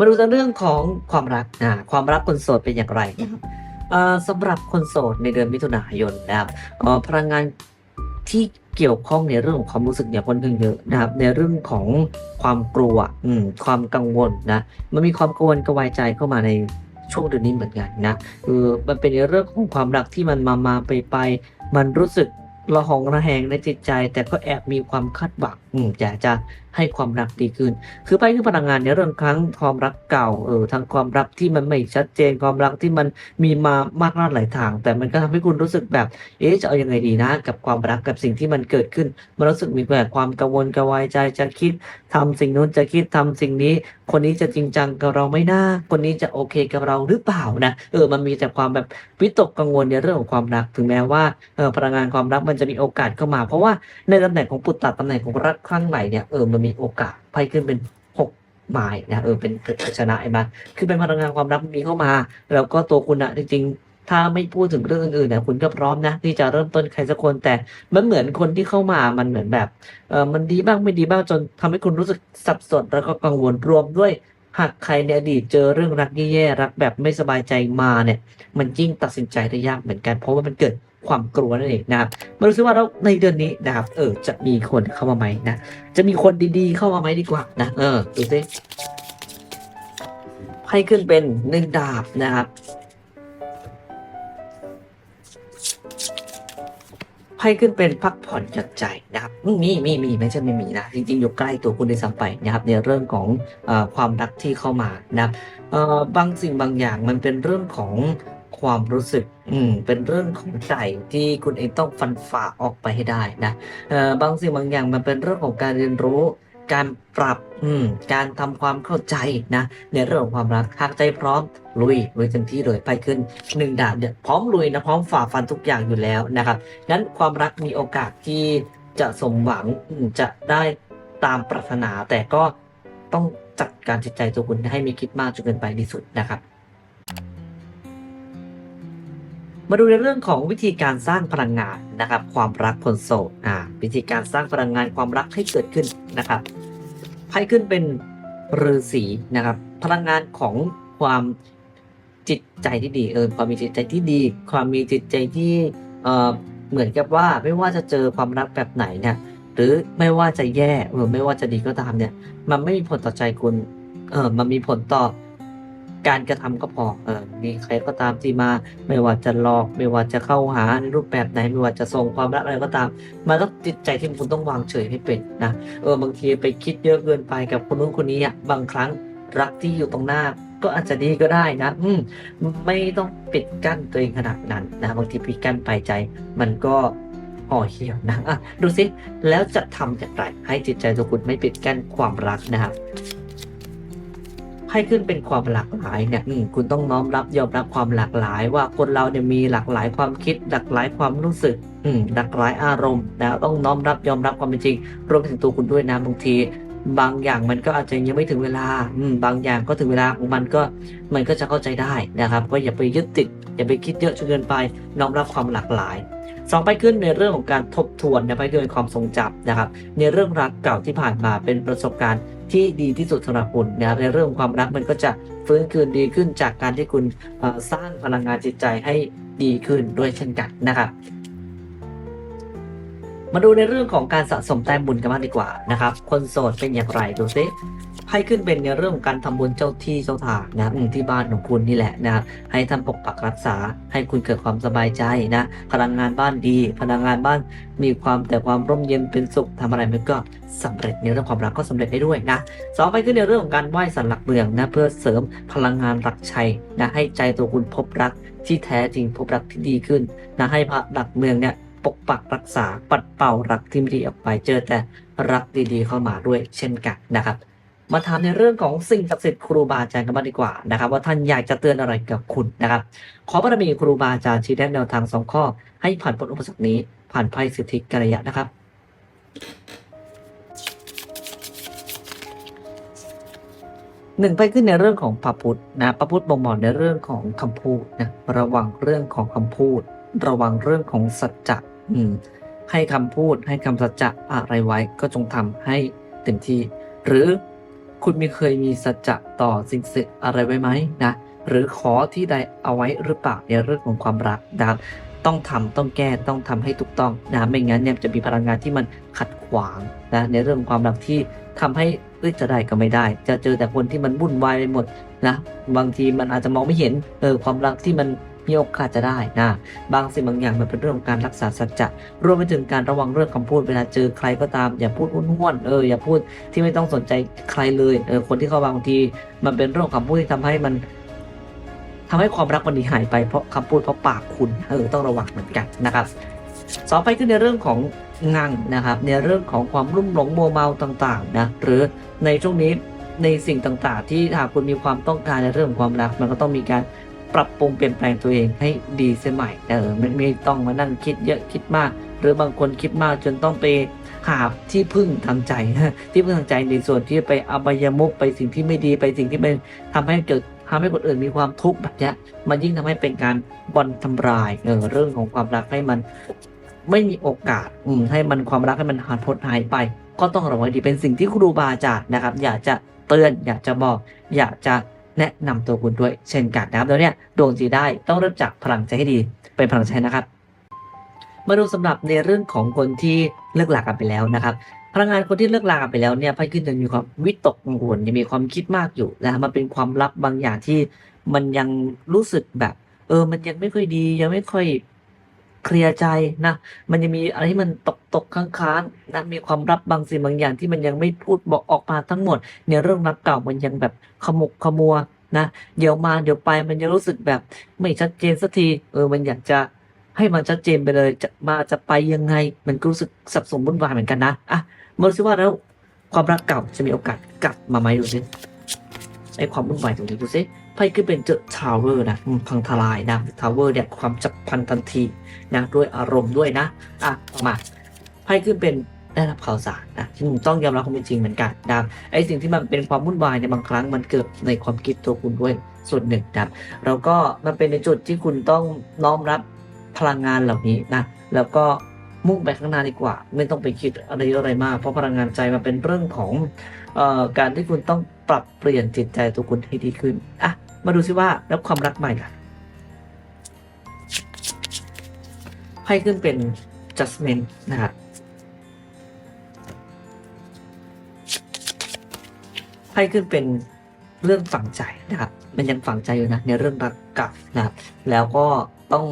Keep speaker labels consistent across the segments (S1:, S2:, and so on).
S1: มาดูเรื่องของความรักนะความรักคนโสดเป็นอย่างไรนะครับเอ่อสำหรับคนโสดในเดือนมิถุนายนนะครับเอ่อพลังงานที่เกี่ยวข้องในเรื่องของความรู้สึกเนี่ยค่อนข้างเยอะนะครับในเรื่องของความกลัวอืมความกังวลนะมันมีความกังวลกระวายใจเข้ามาในช่วงเดือนนี้เหมือนกันนะคือมันเป็นในเรื่องของความรักที่มันมามาไปไปมันรู้สึกระหองระแหงในจิตใจ แต่ก็แอบมีความคาดหวัง อืมอยากจะให้ความรักดีขึ้น คือไปคือพลังงานในเรื่องครั้งความรักเก่า เออทั้งความรักที่มันไม่ชัดเจน ความรักที่มันมีมามากน้อยหลายทาง แต่มันก็ทำให้คุณรู้สึกแบบ เอ๊ะ จะเอายังไงดีนะ กับความรักกับสิ่งที่มันเกิดขึ้น มันรู้สึกมีแบบความกังวลกระวายใจ จะคิดทำสิ่งนู้น จะคิดทำสิ่งนี้ คนนี้จะจริงจังกับเราไหม่น่า คนนี้จะโอเคกับเราหรือเปล่านะ เออ มันมีแต่ความแบบวิตกกังวลในเรื่องของความรัก ถึงแม้ว่า เออ พลังงานความรักมันจะมีโอกาสเข้ามา เพราะว่าในตำแหน่งของปุตตะตำแหน่งของรักครั้งใหม่เนี่ยเออมันมีโอกาสไพ่ขึ้นเป็นหกหมายนะเออเป็นชนะไอ้มาคือเป็นพลังงานความรักมีเข้ามา แล้วก็ตัวคุณอะจริงๆถ้าไม่พูดถึงเรื่องอื่นๆเนี่ยคุณก็พร้อมนะที่จะเริ่มต้นใครสักคนแต่มันเหมือนคนที่เข้ามามันเหมือนแบบเออมันดีบ้างไม่ดีบ้างจนทำให้คุณรู้สึกสับสนแล้วก็กังวลรวมด้วย หากใครในอดีตเจอเรื่องรักแย่ๆรักแบบไม่สบายใจมาเนี่ย มันยิ่งตัดสินใจได้ยากเหมือนกันเพราะว่ามันเกิด ความกลัวนั่นเองนะครับมาดูซิว่าแล้วในเดือนนี้นะครับ เออ จะมีคนเข้ามาไหมนะ จะมีคนดีๆ เข้ามาไหมดีกว่านะ เออ ดูสิไพ่ขึ้นเป็นหนึ่งดาบนะครับไพ่ขึ้นเป็นพักผ่อนหย่อนใจนะครับมีมีมีไม่ใช่ไม่มีนะจริงๆอยู่ใกล้ตัวคุณได้วยซ้ำไปนะครับในเรื่องของอความรักที่เข้ามานะครับบางสิ่งบางอย่างมันเป็นเรื่องของ ความรู้สึก อืม เป็นเรื่องของใจที่คุณเองต้องฟันฝ่าออกไปให้ได้นะเออบางสิ่งบางอย่างมันเป็นเรื่องของการเรียนรู้ การปรับ อืม การทำความเข้าใจนะ ในเรื่องของความรักหากใจพร้อมลุยลุยเต็มที่เลยไปขึ้นหนึ่งดาบเนี่ยพร้อมลุยนะพร้อมฝ่าฟันทุกอย่างอยู่แล้วนะครับนั้นความรักมีโอกาสที่จะสมหวังจะได้ตามปรารถนาแต่ก็ต้องจัดการจิตใจตัวคุณให้มีคิดมากจนเกินไปที่สุดนะครับ มาดูในเรื่องของวิธีการสร้างพลังงานนะครับ ความรักคนโสดอ่าวิธีการสร้างพลังงานความรักให้เกิดขึ้นนะครับไพ่ขึ้นเป็นฤาษีนะครับ พลังงานของความจิตใจที่ดีเออความมีจิตใจที่ดี ความมีจิตใจที่เอ่อเหมือนกับว่าไม่ว่าจะเจอความรักแบบไหนเนี่ยหรือไม่ว่าจะแย่หรือไม่ว่าจะดีก็ตามเนี่ย มันไม่มีผลต่อใจคุณเออมันมีผลต่อ การกระทำก็พอเออมีใครก็ตามที่มา ไม่ว่าจะหลอก ไม่ว่าจะเข้าหาในรูปแบบไหน ไม่ว่าจะส่งความรักอะไรก็ตาม มันต้องจิตใจที่คุณต้องวางเฉยให้เป็นนะเออบางทีไปคิดเยอะเกินไปกับคนนู้นคนนี้อะบางครั้งรักที่อยู่ตรงหน้าก็อาจจะดีก็ได้นะ อืมไม่ต้องปิดกั้นตัวเองขนาดนั้นนะบางทีปิดกั้นไปใจ มันก็ห่อเหี่ยวนะอะดูสิ แล้วจะทำอย่างไร ให้จิตใจตัวคุณไม่ปิดกั้นความรักนะครับ ให้ขึ้นเป็นความหลากหลายเนี่ยอืมคุณต้องน้อมรับยอมรับความหลากหลาย ว่าคนเราเนี่ยมีหลากหลายความคิด หลากหลายความรู้สึกอืหลากหลายอารมณ์นะต้องน้อมรับยอมรับความเป็นจริงรวมถึงตัวคุณด้วยนะบางทีบางอย่างมันก็อาจจะยังไม่ถึงเวลาอืบางอย่างก็ถึงเวลาของมันก็มันก็จะเข้าใจได้นะครับ ก็อย่าไปยึดติด อย่าไปคิดเยอะจนเกินไป น้อมรับความหลากหลาย สองไปขึ้นในเรื่องของการทบทวนนะไปด้วยความทรงจำนะครับ ในเรื่องรักเก่าที่ผ่านมาเป็นประสบการณ์ ที่ดีที่สุดสำหรับคุณนะครับในเรื่องความรักมันก็จะฟื้นคืนดีขึ้นจากการที่คุณสร้างพลังงานจิตใจให้ดีขึ้นด้วยเช่นกันนะครับมาดูในเรื่องของการสะสมแต้มบุญกันบ้างดีกว่านะครับ คนโสดเป็นอย่างไรดูซิ ให้ขึ้นเป็นในเรื่องของการทำบุญเจ้าที่เจ้าทางนะอืมที่บ้านของคุณนี่แหละนะครับให้ท่านปกปักรักษาให้คุณเกิดความสบายใจนะพลังงานบ้านดี พลังงานบ้านมีความแต่ความร่มเย็นเป็นสุขทำอะไรมันก็สำเร็จในเรื่องความรักก็สำเร็จได้ด้วยนะสองไปขึ้นในเรื่องของการไหว้สันหลักเมืองนะเพื่อเสริมพลังงานรักชัยนะให้ใจตัวคุณพบรักที่แท้จริงพบรักที่ดีขึ้นนะให้พระหลักเมืองเนี่ยปกปักรักษาปัดเป่ารักที่ไม่ดีออกไปเจอแต่รักดีๆเข้ามาด้วยเช่นกันนะครับ มาถามในเรื่องของสิ่งศักดิ์สิทธิ์ครูบาอาจารย์กันบ้างดีกว่านะครับ ว่าท่านอยากจะเตือนอะไรกับคุณนะครับ ขอบารมีครูบาอาจารย์ชี้แนะแนวทางสองข้อ ให้ผ่านพ้นอุปสรรคนี้ ผ่านภัยสิทธิกัลยะนะครับหนึ่งไปขึ้นในเรื่องของพระพุทธนะพระพุทธบ่งบอกในเรื่องของคำพูดนะระวังเรื่องของคำพูด ระวังเรื่องของสัจจะอืมให้คำพูดให้คำสัจจะอะไรไว้ก็จงทำให้เต็มที่ หรือ คุณมีเคยมีสัจจะต่อสิ่งศักดิ์สิทธิ์อะไรไว้ไหมนะ หรือขอที่ใดเอาไว้หรือเปล่าในเรื่องของความรักนะครับต้องทำต้องแก้ต้องทำให้ถูกต้องนะไม่งั้นเนี่ยจะมีพลังงานที่มันขัดขวางนะในเรื่องความรักที่ทำให้เอ้ยจะได้ก็ไม่ได้ จะเจอแต่คนที่มันวุ่นวายไปหมดนะบางทีมันอาจจะมองไม่เห็นเออความรักที่มัน มีโอกาสจะได้นะ บางสิ่งบางอย่างมันเป็นเรื่องของการรักษาสัจจะรวมไปถึงการระวังเรื่องคำพูดเวลาเจอใครก็ตาม อย่าพูดห้วนๆเอออย่าพูดที่ไม่ต้องสนใจใครเลยเออคนที่เข้ามาบางที มันเป็นเรื่องของคำพูดที่ทำให้มันทำให้ความรักวันดีหายไปเพราะคำพูดเพราะปากคุณเออต้องระวังเหมือนกันนะครับสองไปคือในเรื่องของงานนะครับ ในเรื่องของความรุ่มหลงโมเมาต่างๆนะหรือในช่วงนี้ในสิ่งต่างๆ ที่หากคุณมีความต้องการในเรื่องของความรัก มันก็ต้องมีการ ปรับปรุงเปลี่ยนแปลงตัวเองให้ดีเสียใหม่เออไม่ไม่ต้องมานั่งคิดเยอะคิดมาก หรือบางคนคิดมากจนต้องไปหาที่พึ่งทางใจ ที่พึ่งทางใจในส่วนที่ไปอบายมุกไปสิ่งที่ไม่ดีไปสิ่งที่เป็นทำให้เกิดทำให้คนอื่นมีความทุกข์แบบนี้มันยิ่งทำให้เป็นการบอลทำลายเออเรื่องของความรักให้มันไม่มีโอกาสอืมให้มันความรักให้มันหายพดหายไป ก็ต้องระวังดีเป็นสิ่งที่ครูบาอาจารย์นะครับ อยากจะเตือนอยากจะบอก อยากจะ แนะนำตัวคุณด้วยเช่นกันนะครับแล้วเนี่ยดวงจีได้ต้องเริ่มจากพลังใจให้ดี เป็นพลังใจนะครับ มาดูสำหรับในเรื่องของคนที่เลิกลากันไปแล้วนะครับพลังงานคนที่เลิกลากันไปแล้วเนี่ยไพ่ขึ้นจะมีความวิตกกังวลยังมีความคิดมากอยู่นะมันเป็นความลับบางอย่างที่มันยังรู้สึกแบบ เออ มันยังไม่ค่อยดี ยังไม่ค่อย เคลียร์ใจนะ มันยังมีอะไรที่มันตกตกค้างๆนะมีความลับบางสิ่งบางอย่างที่มันยังไม่พูดบอกออกมาทั้งหมด ในเรื่องรักเก่ามันยังแบบขมุกขมัวนะเดี๋ยวมาเดี๋ยวไปมันยังรู้สึกแบบไม่ชัดเจนสักทีเออมันอยากจะให้มันชัดเจนไปเลยจะมาจะไปยังไง มันก็รู้สึกสับสนวุ่นวายเหมือนกันนะอะมาดูซิว่าแล้วความรักเก่าจะมีโอกาสกลับมาไหมดูสิไอความวุ่นวายตรงนี้ดูสิ ไพ่ขึ้นเป็นเจอทาวเวอร์นะอืมพังทลายนะทาวเวอร์เนี่ยความจับพันทันทีนะด้วยอารมณ์ด้วยนะอะมาไพ่ขึ้นเป็นได้รับข่าวสารนะที่ต้องยอมรับความเป็นจริงเหมือนกันนะไอสิ่งที่มันเป็นความวุ่นวายในบางครั้งมันเกิดในความคิดตัวคุณด้วยส่วนหนึ่งนะครับแล้วก็มันเป็นในจุดที่คุณต้องน้อมรับพลังงานเหล่านี้นะแล้วก็มุ่งไปข้างหน้าดีกว่า ไม่ต้องไปคิดอะไรอะไรมาก เพราะพลังงานใจมันเป็นเรื่องของออการที่คุณต้องปรับเปลี่ยนจิตใจตัวคุณให้ดีขึ้นอะ มาดูซิว่าแล้วความรักใหม่ล่ะไพ่ขึ้นเป็น judgment นะครับไพ่ขึ้นเป็นเรื่องฝังใจนะครับ มันยังฝังใจอยู่นะในเรื่องรักเกับนะครับ แล้วก็ต้อง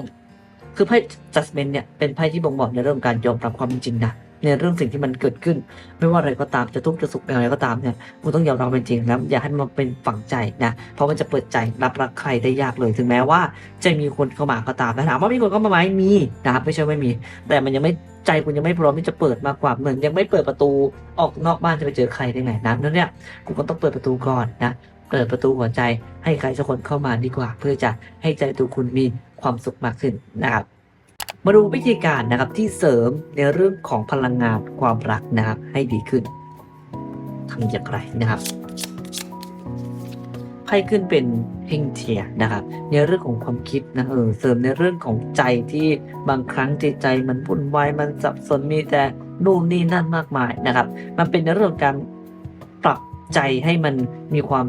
S1: คือไพ่ judgment เนี่ยเป็นไพ่ที่บ่งบอกในเรื่องการยอมรับความจริงนะ ในเรื่องสิ่งที่มันเกิดขึ้น ไม่ว่าอะไรก็ตามจะทุกข์จะสุขอะไรก็ตามเนี่ยคุณต้องยอมรับเป็นจริงแล้วอย่าให้มันเป็นฝังใจนะเพราะมันจะเปิดใจรับรักใครได้ยากเลย ถึงแม้ว่าจะมีคนเข้ามาก็ตามนะถามว่ามีคนเข้ามาไหมมีนะครับไม่ใช่ไม่มี แต่มันยังไม่ใจคุณยังไม่พร้อมที่จะเปิดมากกว่าเหมือนยังไม่เปิดประตูออกนอกบ้านจะไปเจอใครได้ไงนะนั่นเนี่ยคุณก็ต้องเปิดประตูก่อนนะเปิดประตูหัวใจให้ใครสักคนเข้ามาดีกว่า เพื่อจะให้ใจตัวคุณมีความสุขมากขึ้นนะครับ มาดูวิธีการนะครับที่เสริมในเรื่องของพลังงานความรักนะครับให้ดีขึ้นทำอย่างไรนะครับไพ่ขึ้นเป็นเฮงเทียนะครับ ในเรื่องของความคิดนะเออเสริมในเรื่องของใจที่บางครั้งใจใจมันวุ่นวายมันสับสนมีแต่นู่นนี่นั่นมากมายนะครับ มันเป็นในเรื่องการปรับใจให้มันมีความ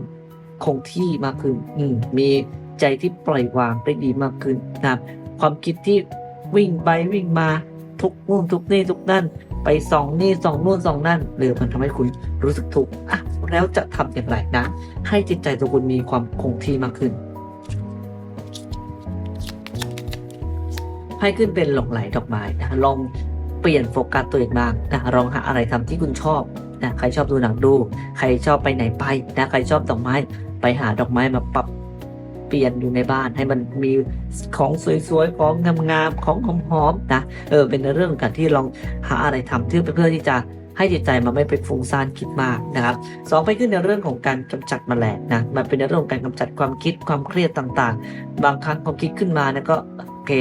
S1: คงที่มากขึ้น อืมมีใจที่ปล่อยวางได้ดีมากขึ้นนะครับ ความคิดที่ วิ่งไปวิ่งมาทุกนู่นทุกนี่ทุกนั่น ไปสองนี่สองนู่นสองนั่น หรือมันทำให้คุณรู้สึกทุกข์อะแล้วจะทำอย่างไรนะ ให้จิตใจตัวคุณมีความคงที่มากขึ้นให้ขึ้นเป็นหลงไหลดอกไม้นะลองเปลี่ยนโฟกัสตัวเองบ้างนะลองหาอะไรทำที่คุณชอบนะใครชอบดูหนังดู ใครชอบไปไหนไปนะใครชอบดอกไม้ ไปหาดอกไม้มาปรับ เปลี่ยนอยู่ในบ้านให้มันมีของสวยๆของงามๆของหอมๆนะเออเป็นเรื่องการที่ลองหาอะไรทำที่อเพื่อที่จะให้จิตใจมันไม่ไปฟุ้งซ่านคิดมากนะครับสองไปขึ้นในเรื่องของการกำจัดแมลงนะมันเป็นในเรื่องของการกำจัดความคิดความเครียดต่างๆ บางครั้งความคิดขึ้นมานะก็โอเค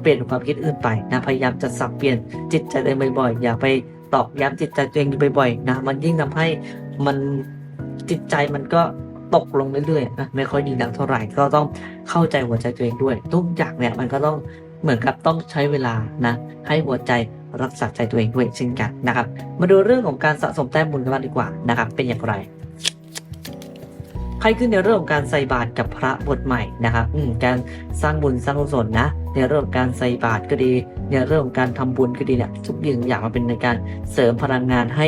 S1: เปลี่ยนความคิดอื่นไปนะพยายามจะสับเปลี่ยนจิตใจตัวเองบ่อยๆ อย่าไปตอกย้ำจิตใจตัวเองบ่อยๆนะมันยิ่งทำให้มันจิตใจมันก็ ตกลงเรื่อยๆนะไม่ค่อยดีนักเท่าไหร่ก็ต้องเข้าใจหัวใจตัวเองด้วย ทุกอย่างเนี่ยมันก็ต้องเหมือนกับต้องใช้เวลานะให้หัวใจรักษาใจตัวเองด้วยเช่นกันนะครับ มาดูเรื่องของการสะสมแต้มบุญกันบ้างดีกว่านะครับ เป็นอย่างไรไพ่ขึ้นในเรื่องของการใส่บาตรกับพระบทใหม่นะครับอืมการสร้างบุญสร้างกุศลนะ ในเรื่องของการใส่บาตรก็ดี ในเรื่องของการทำบุญก็ดีเนี่ยทุกอย่างอย่างมันเป็นในการเสริมพลังงานให้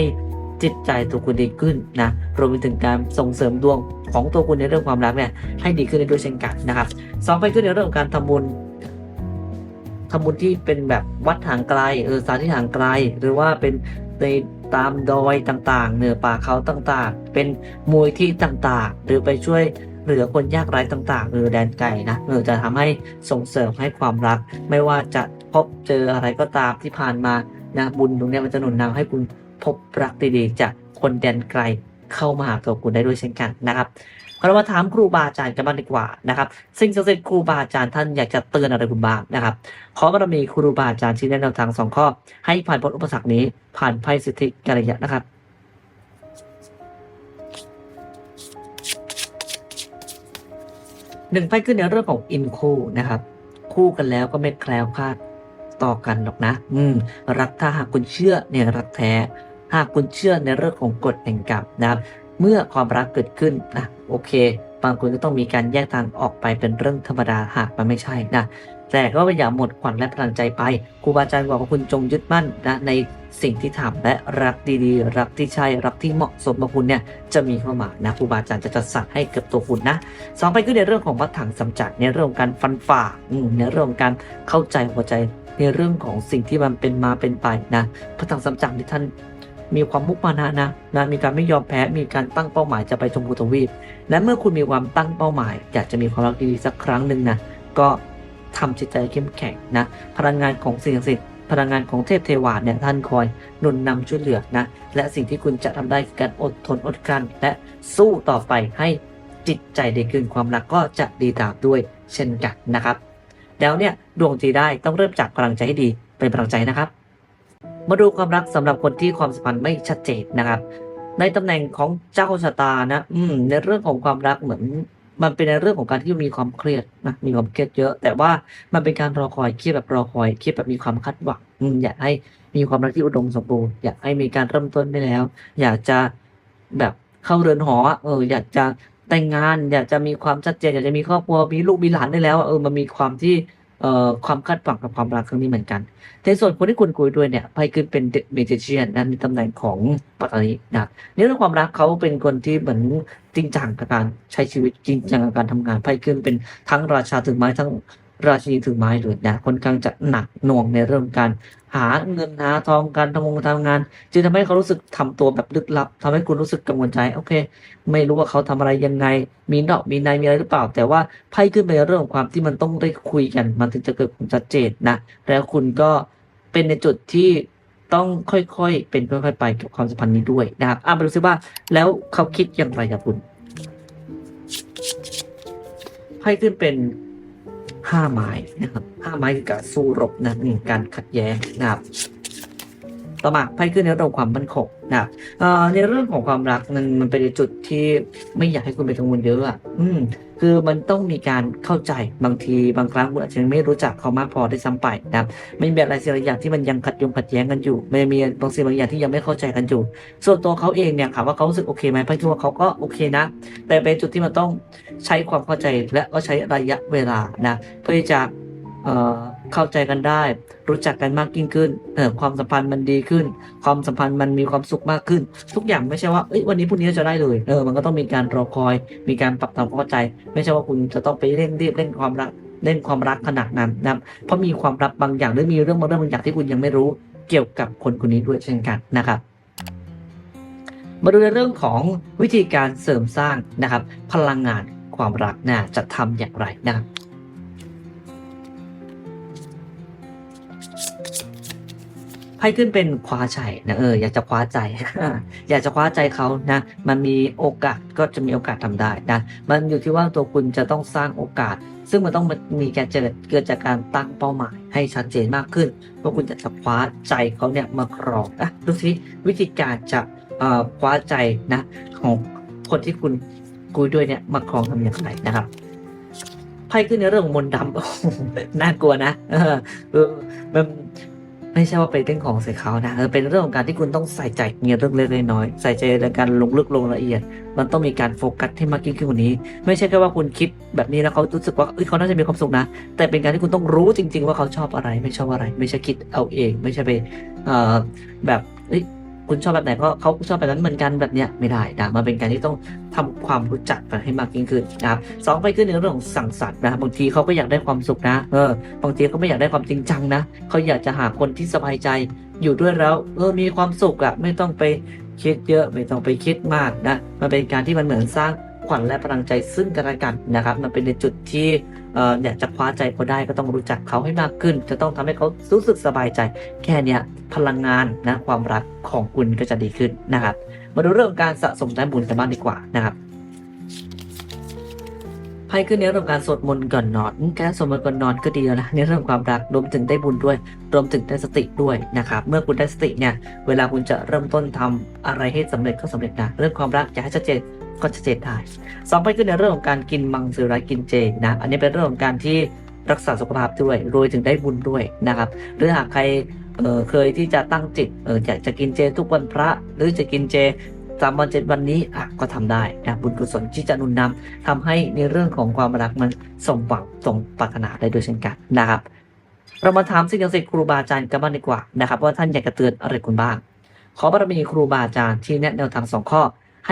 S1: จิตใจตัวคุณดีขึ้นนะรวมไปถึงการส่งเสริมดวงของตัวคุณในเรื่องความรักเนี่ยให้ดีขึ้นได้ด้วยเช่นกันนะครับสองไปขึ้นในเรื่องของการทำบุญทำบุญที่เป็นแบบวัดห่างไกลเออสถานที่ห่างไกล หรือว่าเป็นในตามดอยต่างๆ เหนือป่าเขาต่างๆ เป็นมวยที่ต่างๆ หรือไปช่วยเหลือคนยากไร้ต่างๆ หรือแดนไกลนะเออจะทำให้ส่งเสริมให้ความรัก ไม่ว่าจะพบเจออะไรก็ตามที่ผ่านมานะบุญตรงนี้มันจะหนุนนำให้คุณ พบรักดีๆ จากคนแดนไกลเข้ามาหาตัวคุณได้ด้วยเช่นกันนะครับเรามาถามครูบาอาจารย์กันบ้างดีกว่านะครับสิ่งศักดิ์สิทธิ์ครูบาอาจารย์ท่านอยากจะเตือนอะไรคุณบ้างนะครับขอบารมีครูบาอาจารย์ที่แนะแนำทางสองข้อ ให้ผ่านพ้นอุปสรรคนี้ผ่านภัยสิทธิกัลยะนะครับหนึ่งไพ่ขึ้นในเรื่องของอินคู่นะครับ คู่กันแล้วก็ไม่แคล้วคลาดต่อกันหรอกนะ อืม รักถ้าหากคุณเชื่อในรักแท้ หากคุณเชื่อในเรื่องของกฎแห่งกรรมนะครับเมื่อความรักเกิดขึ้นนะโอเค บางคนก็ต้องมีการแยกทางออกไปเป็นเรื่องธรรมดาหากมันไม่ใช่นะแต่ก็อย่าหมดขวัญและพลังใจไปครูบาอาจารย์บอกว่าคุณจงยึดมั่นนะในสิ่งที่ทำและรักดีๆ รักที่ใช่รักที่เหมาะสมกับคุณเนี่ยจะมีเข้ามานะครูบาอาจารย์จะจัดสรรให้กับตัวคุณนะสองไปก็ในเรื่องของวัดถังสำจัดในเรื่องของการฟันฝ่าในเรื่องของการเข้าใจหัวใจในเรื่องของสิ่งที่มันเป็นมาเป็นไปนะพระถังสำจัดที่ท่าน มีความมุมานะนะนะมีการไม่ยอมแพ้มีการตั้งเป้าหมายจะไปชมพูทวีป และเมื่อคุณมีความตั้งเป้าหมาย อยากจะมีความรักดีๆสักครั้งหนึ่งนะก็ทำจิตใจเข้มแข็งนะพลังงานของสิ่งศักดิ์สิทธิ์พลังงานของเทพเทวาเนี่ยท่านคอยหนุนนำช่วยเหลือนะและสิ่งที่คุณจะทำได้คือการอดทนอดกลั้นและสู้ต่อไปให้จิตใจดีขึ้นความรักก็จะดีตามด้วยเช่นกันนะครับ แล้วเนี่ยดวงดีได้ต้องเริ่มจากพลังใจให้ดีเป็นพลังใจนะครับ มาดูความรักสำหรับคนที่ความสัมพันธ์ไม่ชัดเจนนะครับ ในตำแหน่งของเจ้าชะตานะอืมในเรื่องของความรักเหมือน มันเป็นในเรื่องของการที่มีความเครียดนะมีความเครียดเยอะ แต่ว่ามันเป็นการรอคอยเครียดแบบรอคอยเครียดแบบมีความคาดหวังอยากให้มีความรักที่อุดมสมบูรณ์อยากให้มีการเริ่มต้นได้แล้ว อยากจะแบบเข้าเรือนหอเออ อยากจะแต่งงาน อยากจะมีความชัดเจนอยากจะมีครอบครัวมีลูกมีหลานได้แล้ว เออมันมีความที่ ความคาดหวังกับความรักครั้งนี้เหมือนกัน ในส่วนคนที่คุณคุยด้วยเนี่ยไพ่ขึ้นเป็นเด m เมจิเชียนนั้นในตำแหน่งของปัตตานีนะครับในเรื่องความรักเขาเป็นคนที่เหมือนจริงจังกับการใช้ชีวิตจริงจังกับการทำงานไพ่ขึ้นเป็นทั้งราชาถึงไม้ทั้ง ราชินีถือไม้เลยนะค่อนข้างจะหนักหน่วงในเรื่องการหาเงินหาทองการทำงานทำงาน จึงทำให้เขารู้สึกทำตัวแบบลึกลับทำให้คุณรู้สึกกังวลใจโอเค ไม่รู้ว่าเขาทำอะไรยังไง มีนอกมีในมีอะไรหรือเปล่า แต่ว่าไพ่ขึ้นไปเรื่องของความที่มันต้องได้คุยกัน มันถึงจะเกิดความชัดเจนนะแล้วคุณก็เป็นในจุดที่ต้องค่อยๆ เป็นค่อยๆ ไปกับความสัมพันธ์นี้ด้วยนะครับอะมาดูซิว่าแล้วเขาคิดอย่างไรกับคุณไพ่ขึ้นเป็น ห้าไม้นะครับห้าไม้คือการสู้รบนะหนึ่งการขัดแย้งนะครับต่อมาไพ่ขึ้นในเรื่องความมั่นคงนะครับเออในเรื่องของความรักมันมันเป็นจุดที่ไม่อยากให้คุณไปกังวลเยอะอะอืม คือมันต้องมีการเข้าใจบางทีบางครั้งคุณอาจจะไม่รู้จักเขามากพอได้ซ้ำไปนะครับไม่มีอะไรสิ่งอย่างที่มันยังขัดยงขัดแย้งกันอยู่ไม่มีบางสิ่งบางอย่างที่ยังไม่เข้าใจกันอยู่ ส่วนตัวเขาเองเนี่ยถามว่าเขารู้สึกโอเคไหมไพ่ทั่วเขาก็โอเคนะ แต่เป็นจุดที่มันต้องใช้ความเข้าใจและก็ใช้ระยะเวลานะเพื่อที่จะเอ่อ เข้าใจกันได้ รู้จักกันมากยิ่งขึ้นเออความสัมพันธ์มันดีขึ้น ความสัมพันธ์มันมีความสุขมากขึ้น ทุกอย่างไม่ใช่ว่าเอ้ยวันนี้พรุ่งนี้จะได้เลยเออมันก็ต้องมีการรอคอย มีการปรับความเข้าใจ ไม่ใช่ว่าคุณจะต้องไปเร่งรีบเล่นความรักเล่นความรักขนาดนั้นนะครับเพราะมีความลับบางอย่างหรือมีเรื่องบางเรื่องบางอย่างที่คุณยังไม่รู้เกี่ยวกับคนคนนี้ด้วยเช่นกันนะครับมาดูในเรื่องของวิธีการเสริมสร้างนะครับ พลังงานความรักนะจะทำอย่างไรนะครับ ไพ่ขึ้นเป็นคว้าใจนะเอออยากจะคว้าใจ อยากจะคว้าใจเขานะ มันมีโอกาสก็จะมีโอกาสทำได้นะ มันอยู่ที่ว่าตัวคุณจะต้องสร้างโอกาส ซึ่งมันต้องมีการเกิดเกิดจากการตั้งเป้าหมาย ให้ชัดเจนมากขึ้นว่าคุณจะจะคว้าใจเขาเนี่ยมาครองอะดูสิวิธีการจะเอ่อคว้าใจนะของคนที่คุณคุยด้วยเนี่ยมาครองทำอย่างไรนะครับไพ่ขึ้นในเรื่องของมนต์ดำน่ากลัวนะเออมัน ไม่ใช่ว่าเป็นเรื่องของใส่เขานะเออเป็นเรื่องของการที่คุณต้องใส่ใจเงียเรื่องเล็กๆน้อยๆใส่ใจในการลงลึกลงละเอียด มันต้องมีการโฟกัสให้มากยิ่งขึ้นกว่านี้ ไม่ใช่แค่ว่าคุณคิดแบบนี้แล้วเขารู้สึกว่าเอ้ยเขาน่าจะมีความสุขนะ แต่เป็นการที่คุณต้องรู้จริง ๆ ว่าเขาชอบอะไร ไม่ชอบอะไร ไม่ใช่คิดเอาเอง ไม่ใช่ไปแบบเอ้ย คุณชอบแบบไหนก็เขาชอบแบบนั้นเหมือนกันแบบเนี้ยไม่ได้นะมันเป็นการที่ต้องทำความรู้จักกันให้มากยิ่งขึ้นนะครับสองไปขึ้นในเรื่องของสั่งสรรค์นะบางทีเขาก็อยากได้ความสุขนะเออบางทีเขาไม่อยากได้ความจริงจังนะเขาอยากจะหาคนที่สบายใจอยู่ด้วยแล้วเออมีความสุขอะไม่ต้องไปคิดเยอะไม่ต้องไปคิดมากนะมันเป็นการที่มันเหมือนสร้างขวัญและพลังใจซึ่งกันและกันนะครับ มันเป็นในจุดที่ อยากจะคว้าใจเขาได้ก็ต้องรู้จักเขาให้มากขึ้น จะต้องทำให้เขารู้สึกสบายใจ แค่เนี้ยพลังงานนะความรักของคุณก็จะดีขึ้นนะครับ มาดูเรื่องการสะสมแต้มบุญกันบ้างดีกว่านะครับไพ่ขึ้นในเรื่องการสวดมนต์ก่อนนอนการสวดมนต์ก่อนนอนก็ดีแล้วนะในเรื่องความรักรวมถึงได้บุญด้วย รวมถึงได้สติด้วยนะครับ เมื่อคุณได้สติเนี่ย เวลาคุณจะเริ่มต้นทำอะไรให้สำเร็จก็สำเร็จนะ เรื่องความรักอยาให้ชัดเจน ก็ชัดเจนได้สองไปขึ้นในเรื่องของการกินมังสวิรัติกินเจนะอันนี้เป็นเรื่องของการที่รักษาสุขภาพด้วยรวมถึงได้บุญด้วยนะครับ หรือหากใครเเคยที่จะตั้งจิตออยากจะกินเจทุกวันพระ หรือจะกินเจสามวันเจ็ดวันนี้อะก็ทำได้นะบุญกุศลที่จะนุนนำทำให้ในเรื่องของความรักมันสมหวังสมปรารถนาได้ด้วยเช่นกันนะครับ เรามาถามสิ่งศักดิ์สิทธิ์ครูบาอาจารย์กันบ้างดีกว่านะครับ ว่าท่านอยากจะเตือนอะไรคุณบ้าง ขอบารมีครูบาอาจารย์ที่แนะแนวทางสองข้อ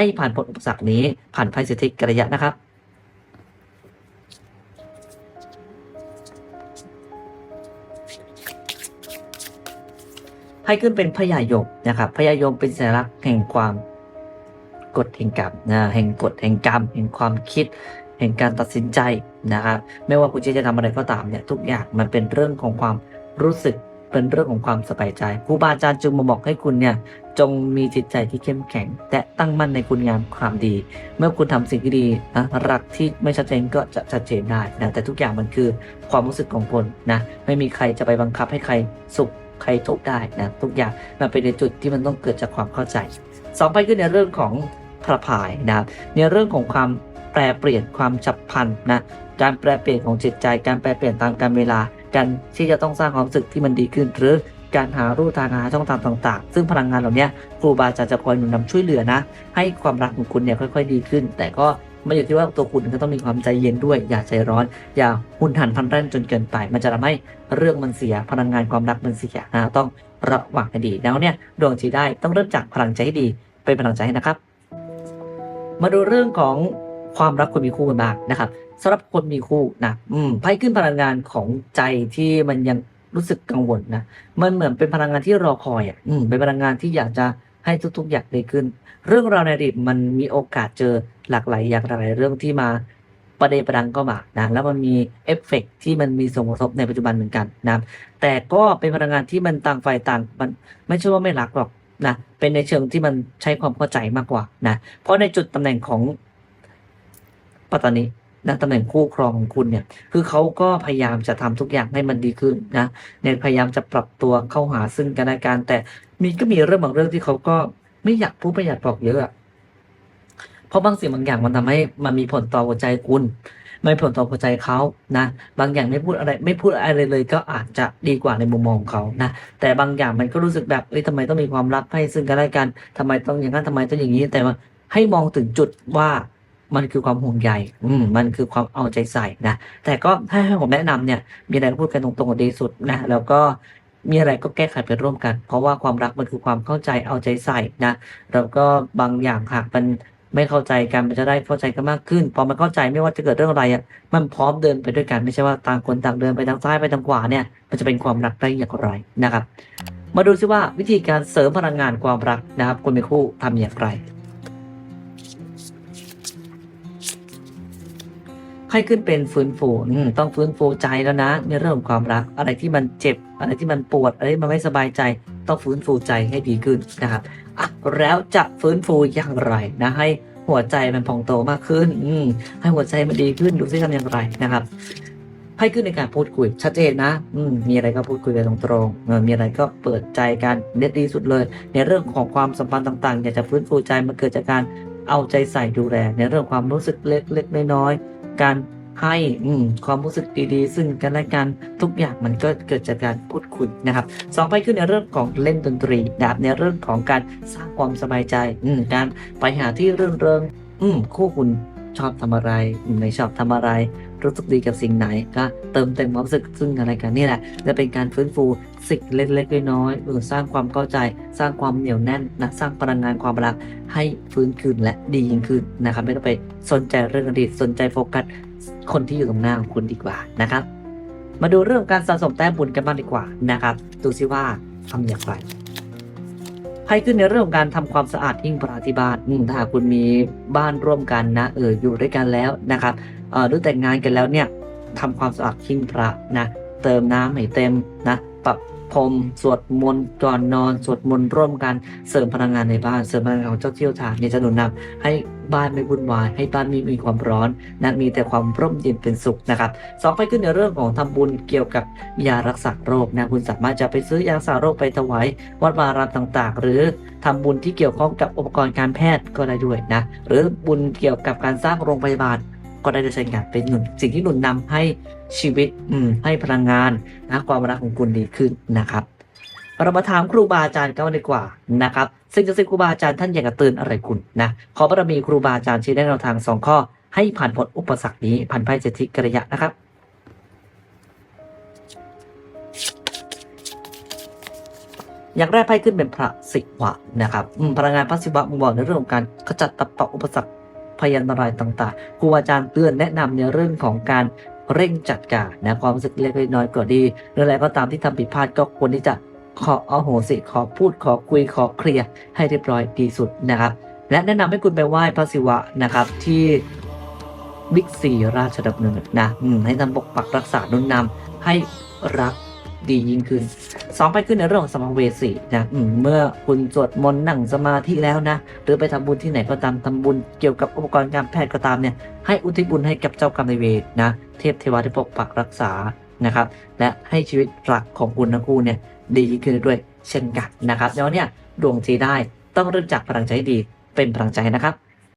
S1: ให้ผ่านพ้นอุปสรรคนี้ผ่านภัยสิทธิกระยะนะครับให้ขึ้นเป็นพญายมนะครับพญายมเป็นสัญลักษณ์แห่งความกฎแห่งกรรมนะแห่งกฎแห่งกรรมแห่งความคิด แห่งการตัดสินใจนะครับ ไม่ว่าคุณจะทำอะไรก็ตามเนี่ยทุกอย่างมันเป็นเรื่องของความรู้สึก เป็นเรื่องของความสบายใจครูบาอาจารย์จึงมาบอกให้คุณเนี่ยจงมีจิตใจที่เข้มแข็ง และตั้งมั่นในคุณงามความดี เมื่อคุณทำสิ่งที่ดีนะรักที่ไม่ชัดเจนก็จะชัดเจนได้นะแต่ทุกอย่างมันคือความรู้สึกของคนนะไม่มีใครจะไปบังคับให้ใครสุขใครทุกข์ได้นะทุกอย่างมันเป็นในจุดที่มันต้องเกิดจากความเข้าใจสองไปขึ้นในเรื่องของพระพายนะในเรื่องของความแปรเปลี่ยนความฉับพลันนะการแปรเปลี่ยนของจิตใจ การแปรเปลี่ยนตามกาลเวลา การที่จะต้องสร้างความรู้สึกที่มันดีขึ้น หรือการหารูทางหาช่องทางต่างๆ ซึ่งพลังงานเหล่านี้ครูบาอาจารย์จะคอยหนุนนำช่วยเหลือนะ ให้ความรักของคุณเนี่ยค่อย ๆ ดีขึ้น แต่ก็ไม่อยู่ที่ว่าตัวคุณก็ต้องมีความใจเย็นด้วย อย่าใจร้อน อย่าหุ่นหันพลันแร่นจนเกินไป มันจะทำให้เรื่องมันเสีย พลังงานความรักมันเสียนะต้องระวังให้ดี แล้วเนี่ยดวงจีได้ต้องเริ่มจากพลังใจให้ดี เป็นพลังใจให้นะครับ มาดูเรื่องของความรักคนมีคู่กันบ้างนะครับ สำหรับคนมีคู่นะอืมไพ่ขึ้นพลังงานของใจที่มันยังรู้สึกกังวลนะมันเหมือนเป็นพลังงานที่รอคอยอะอืมเป็นพลังงานที่อยากจะให้ทุก ๆ อย่างดีขึ้น เรื่องราวในอดีตมันมีโอกาสเจอหลากหลายอย่างหลากหลายเรื่องที่มาประเดประดังก็มานะแล้วมันมีเอฟเฟกต์ที่มันมีส่งผลกระทบในปัจจุบันเหมือนกันนะแต่ก็เป็นพลังงานที่มันต่างฝ่ายต่างมันไม่ใช่ว่าไม่รักหรอกนะเป็นในเชิงที่มันใช้ความเข้าใจมากกว่านะเพราะในจุดตำแหน่งของปัตตานี นะตำแหน่งคู่ครองของคุณเนี่ย คือเขาก็พยายามจะทำทุกอย่างให้มันดีขึ้นนะเนี่ยพยายามจะปรับตัวเข้าหาซึ่งกันและกันแต่มีก็มีเรื่องบางเรื่องที่เขาก็ไม่อยากพูดไม่อยากบอกเยอะเพราะบางสิ่งบางอย่างมันทำให้มันมีผลต่อหัวใจคุณไม่ผลต่อหัวใจเขานะ บางอย่างไม่พูดอะไร ไม่พูดอะไรเลย ก็อาจจะดีกว่าในมุมมองของเขานะ แต่บางอย่างมันก็รู้สึกแบบเอ้ยทำไมต้องมีความรักให้ซึ่งกันและกันทำไมต้องอย่างนั้นทำไมต้องอย่างนี้ แต่ว่าให้มองถึงจุดว่า มันคือความห่วงใยอืมมันคือความเอาใจใส่นะ แต่ก็ถ้าให้ผมแนะนำเนี่ย มีอะไรก็พูดกันตรงๆดีสุดนะ แล้วก็มีอะไรก็แก้ไขไปร่วมกัน เพราะว่าความรักมันคือความเข้าใจเอาใจใส่นะ แล้วก็บางอย่างหากมันไม่เข้าใจกันมันจะได้เข้าใจกันมากขึ้น พอมันเข้าใจไม่ว่าจะเกิดเรื่องอะไรอะ มันพร้อมเดินไปด้วยกัน ไม่ใช่ว่าต่างคนต่างเดินไปทางซ้ายไปทางขวาเนี่ย มันจะเป็นความรักได้อย่างไรนะครับ มาดูซิว่าวิธีการเสริมพลังงานความรักนะครับคนมีคู่ทำอย่างไร ให้ขึ้นเป็นฟื้นฟูต้องฟื้นฟูใจแล้วนะ ในเรื่องของความรัก อะไรที่มันเจ็บ อะไรที่มันปวด อะไรที่มันไม่สบายใจ ต้องฟื้นฟูใจให้ดีขึ้นนะครับอะแล้วจะฟื้นฟูอย่างไรนะให้หัวใจมันพองโตมากขึ้น อืมให้หัวใจมันดีขึ้นดูซิทำอย่างไรนะครับให้ขึ้นในการพูดคุยชัดเจนนะ อืมมีอะไรก็พูดคุยกันตรงๆเออมีอะไรก็เปิดใจกันเด็ดดีสุดเลย ในเรื่องของความสัมพันธ์ต่างๆ อยากจะฟื้นฟูใจมันเกิดจากการเอาใจใส่ดูแลในเรื่องความรู้สึกเล็กๆน้อยๆ การให้ความรู้สึกดีๆ ซึ่งกันและกันทุกอย่างมันก็เกิดจากการพูดคุยนะครับสองไปขึ้นในเรื่องของเล่นดนตรีนะครับในเรื่องของการสร้างความสบายใจการไปหาที่เรื่องเริงคู่คุณชอบทำอะไร ไม่ชอบทำอะไร รู้สึกดีกับสิ่งไหนก็เติมเต็มความรู้สึกซึ่งกันและกันนี่แหละ จะเป็นการฟื้นฟูสิ่งเล็กๆน้อยๆเออสร้างความเข้าใจ สร้างความเหนียวแน่นนะสร้างพลังงานความรักให้ฟื้นคืนและดียิ่งขึ้นนะครับ ไม่ต้องไปสนใจเรื่องอดีตสนใจโฟกัสคนที่อยู่ตรงหน้าของคุณดีกว่านะครับ มาดูเรื่องการสะสมแต้มบุญกันบ้างดีกว่านะครับดูซิว่าทำอย่างไรให้ขึ้นในเรื่องของการทำความสะอาดหิ้งพระที่บ้านถ้าคุณมีบ้านร่วมกันนะเอออยู่ด้วยกันแล้วนะครับ หรือแต่งงานกันแล้วเนี่ยทำความสะอาดหิ้งพระนะเติมน้ำให้เต็มนะปรับพรมสวดมนต์ก่อนนอน สวดมนต์ร่วมกันเสริมพลังงานในบ้าน เสริมพลังงานของเจ้าเที่ยวทางเนี่ยจะหนุนนำให้บ้านไม่วุ่นวาย ให้บ้านม่มีความร้อนนะมีแต่ความร่มเย็นเป็นสุขนะครับสองไปขึ้นในเรื่องของทำบุญเกี่ยวกับยารักษาโรคนะคุณสามารถจะไปซื้อยารักษาโรคไปถวายวัดวารามต่าง ๆ หรือทำบุญที่เกี่ยวข้องกับอุปกรณ์การแพทย์ก็ได้ด้วยนะหรือบุญเกี่ยวกับการสร้างโรงพยาบาล ก็ได้เช่นกันเป็นหนุนสิ่งที่หนุนนำให้ชีวิตอืมให้พลังงานนะความรักของคุณดีขึ้นนะครับ เรามาถามครูบาอาจารย์กันดีกว่านะครับ ซึ่งจะซึ่งครูบาอาจารย์ท่านอยากจะเตือนอะไรคุณนะขอบารมีครูบาอาจารย์ชี้แนะแนวทางสองข้อ ให้ผ่านพ้นอุปสรรคนี้ผ่านภัยเศรษฐิกระยะนะครับอย่างแรกไพ่ขึ้นเป็นพระศิวะนะครับพลังงานพระศิวะบ่งบอกในเรื่องของการขจัดตัดเป่าอุปสรรค พยันตรายต่างๆ ครูอาจารย์เตือนแนะนำในเรื่องของการเร่งจัดการนะความรู้สึกเล็กน้อยก็ดีหรืออะไรก็ตามที่ทำผิดพลาดก็ควรที่จะขอเอาโหสิขอพูดขอคุยขอเคลียร์ให้เรียบร้อยดีสุดนะครับ และแนะนำให้คุณไปไหว้พระศิวะนะครับที่บิ๊กซีราชดำเนินนะให้ท่านปกปักรักษานุนนำให้รัก ดียิ่งขึ้นสองไปขึ้นในเรื่องของสมภเวสีนะเมื่อคุณสวดมนต์นั่งสมาธิแล้วนะ หรือไปทำบุญที่ไหนก็ตามทำบุญเกี่ยวกับอุปกรณ์การแพทย์ก็ตามเนี่ยให้อุทิศบุญให้กับเจ้ากรรมนายเวรนะเทพเทวาที่ปกปักรักษานะครับ และให้ชีวิตรักของคุณทั้งคู่เนี่ยดียิ่งขึ้นด้วยเช่นกันนะครับแล้วเนี่ยดวงจีได้ต้องเริ่มจากพลังใจดีเป็นพลังใจนะครับ